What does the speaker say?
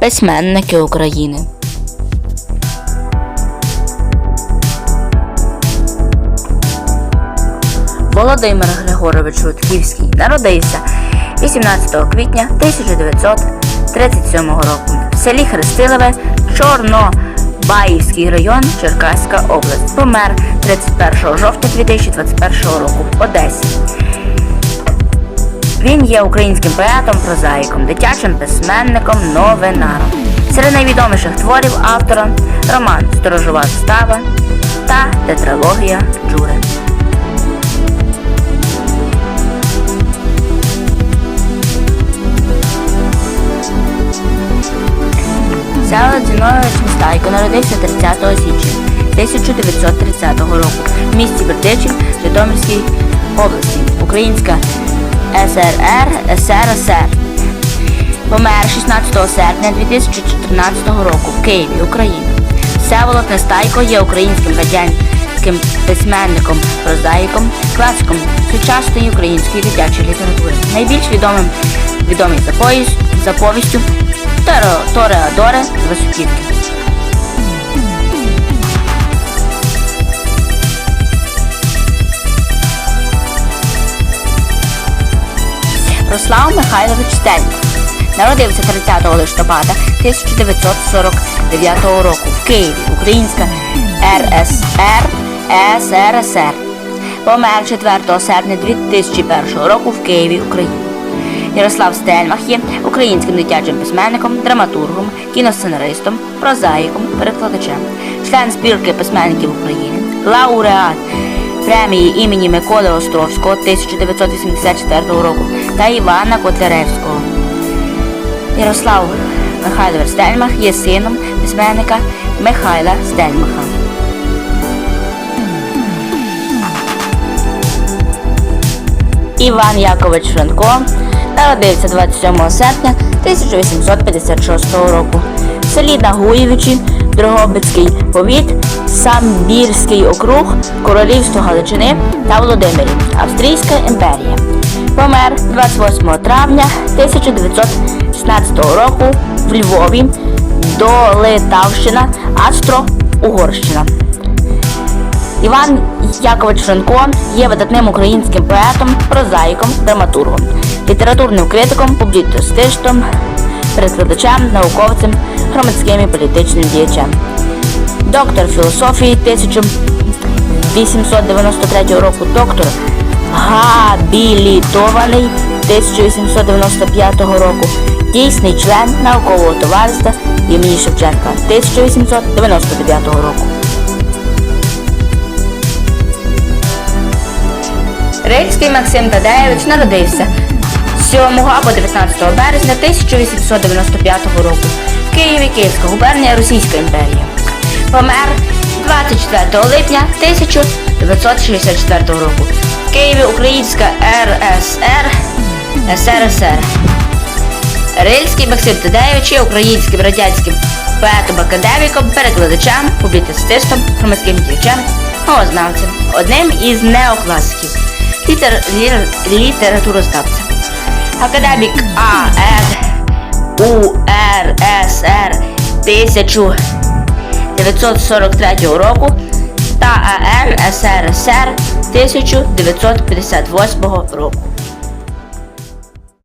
Письменники України. Володимир Григорович Рудківський народився 18 квітня 1937 року в селі Хрестилове, Чорнобаївський район, Черкаська область. Помер 31 жовтня 2021 року в Одесі. Він є українським поетом, прозаїком, дитячим письменником, новинаром. Серед найвідоміших творів автора роман Сторожова застава та тетралогія Джури. Сяло Зінович Містайко народився 30 січня 1930 року в місті Бердичів Житомирській області, Українська СРР СРСР. Помер 16 серпня 2014 року в Києві, Україна. Всеволод Нестайко є українським радянським письменником, прозаїком, класиком сучасної української дитячої літератури. Найбільш відомим відомий за, повістю Торе- Тореадоре з Високівки. Михайлович Стельмах. Народився 30 листопада 1949 року в Києві, Українська РСР СРСР. Помер 4 серпня 2001 року в Києві, Україна. Ярослав Стельмах є українським дитячим письменником, драматургом, кіносценаристом, прозаїком, перекладачем, член спілки письменників України, лауреат премії імені Миколи Островського 1984 року та Івана Котляревського. Ярослав Михайлович Стельмах є сином письменника Михайла Стельмаха. Іван Якович Франко народився 27 серпня 1856 року в селі Нагуєвичі, Дрогобицький повіт, Самбірський округ, Королівство Галичини та Володимирів, Австрійська імперія. Помер 28 травня 1916 року в Львові, Долитавщина, Австро-Угорщина. Іван Якович Франко є видатним українським поетом, прозаїком, драматургом, літературним критиком, публіцистом, перекладачем, науковцем, громадським і політичним діячем. Доктор філософії 1893 року, доктор габілітований 1895 року, дійсний член наукового товариства імені Шевченка 1899 року. Рильський Максим Тадеєвич народився 7 або 19 березня 1895 року в Києві, Київська губернія, Російська імперія. Помер 24 липня 1964 року в Києві, Українська РСР СРСР. Рильський Максим Тадеєвич є українським радянським поетом, академіком, перекладачем, публіцистом, громадським діячем, мовознавцем, одним із неокласиків, літер, лі- літературознавцем. Академік АР УРСР 1943 року та АН СРСР 1958 року.